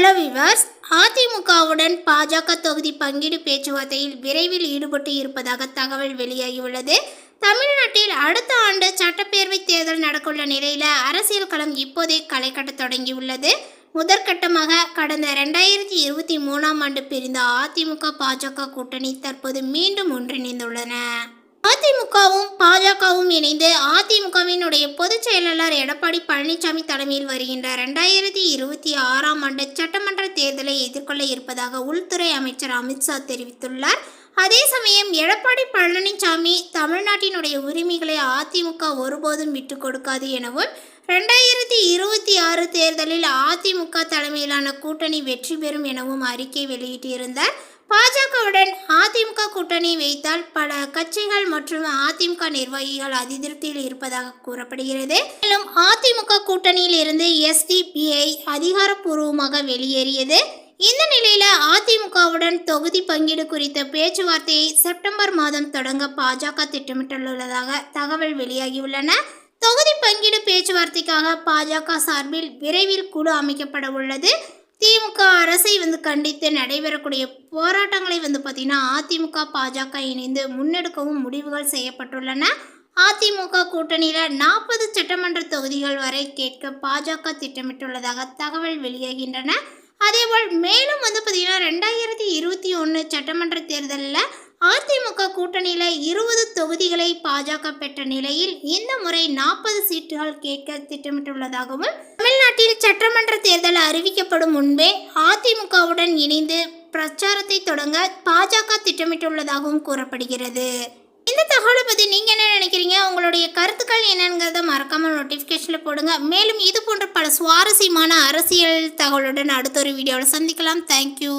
Hello viewers அதிமுகவுடன் பாஜக தொகுதி பங்கீடு பேச்சுவார்த்தையில் விரைவில் ஈடுபட்டு இருப்பதாக தகவல் வெளியாகியுள்ளது. தமிழ்நாட்டில் அடுத்த ஆண்டு சட்டப்பேரவை தேர்தல் நடக்கவுள்ள நிலையில் அரசியல் களம் இப்போதே களை தொடங்கியுள்ளது. முதற்கட்டமாக கடந்த ரெண்டாயிரத்தி இருபத்தி மூணாம் ஆண்டு பிரிந்த அதிமுக பாஜக கூட்டணி தற்போது மீண்டும் ஒன்றிணைந்துள்ளன. அதிமுகவும் பாஜகவும் இணைந்து அதிமுகவினுடைய பொதுச் செயலாளர் எடப்பாடி பழனிசாமி தலைமையில் வருகின்ற ரெண்டாயிரத்தி இருபத்தி ஆறாம் ஆண்டு சட்டமன்ற தேர்தலை எதிர்கொள்ள இருப்பதாக உள்துறை அமைச்சர் அமித்ஷா தெரிவித்துள்ளார். அதே சமயம் எடப்பாடி பழனிசாமி தமிழ்நாட்டினுடைய உரிமைகளை அதிமுக ஒருபோதும் விட்டு கொடுக்காது எனவும் ரெண்டாயிரத்தி இருபத்தி ஆறு தேர்தலில் அதிமுக தலைமையிலான கூட்டணி வெற்றி பெறும் எனவும் அறிக்கை வெளியிட்டிருந்தார். பாஜகவுடன் அதிமுக கூட்டணி வைத்தால் பல கட்சிகள் மற்றும் அதிமுக நிர்வாகிகள் அதிருப்தியில் இருப்பதாக கூறப்படுகிறது. மேலும் அதிமுக கூட்டணியில் இருந்து எஸ்டிபிஐ அதிகாரப்பூர்வமாக வெளியேறியது. இந்த நிலையில அதிமுகவுடன் தொகுதி பங்கீடு குறித்த பேச்சுவார்த்தையை செப்டம்பர் மாதம் தொடங்க பாஜக திட்டமிட்டுள்ளதாக தகவல் வெளியாகியுள்ளன. தொகுதி பங்கீடு பேச்சுவார்த்தைக்காக பாஜக சார்பில் விரைவில் குழு அமைக்கப்பட உள்ளது. திமுக அரசை வந்து கண்டித்து நடைபெறக்கூடிய போராட்டங்களை வந்து பார்த்திங்கன்னா அதிமுக பாஜக இணைந்து முன்னெடுக்கவும் முடிவுகள் செய்யப்பட்டுள்ளன. அதிமுக கூட்டணியில் நாற்பது சட்டமன்ற தொகுதிகள் வரை கேட்க பாஜக திட்டமிட்டுள்ளதாக தகவல் வெளியாகின்றன. அதேபோல் மேலும் வந்து பார்த்திங்கன்னா ரெண்டாயிரத்தி இருபத்தி ஒன்று சட்டமன்ற தேர்தலில் அதிமுக கூட்டணியில் இருபது தொகுதிகளை பாஜக பெற்ற நிலையில் இந்த முறை நாற்பது சீட்டுகள் கேட்க திட்டமிட்டுள்ளதாகவும் தமிழ்நாட்டில் சட்டமன்ற தேர்தல் அறிவிக்கப்படும் முன்பே அதிமுகவுடன் இணைந்து பிரச்சாரத்தை தொடங்க பாஜக திட்டமிட்டுள்ளதாகவும் கூறப்படுகிறது. இந்த தகவலை பற்றி நீங்கள் என்ன நினைக்கிறீங்க? உங்களுடைய கருத்துக்கள் என்னங்கிறத மறக்காமல் நோட்டிஃபிகேஷனில் போடுங்க. மேலும் இது போன்ற பல சுவாரஸ்யமான அரசியல் தகவலுடன் அடுத்த ஒரு வீடியோவில் சந்திக்கலாம். தேங்க்யூ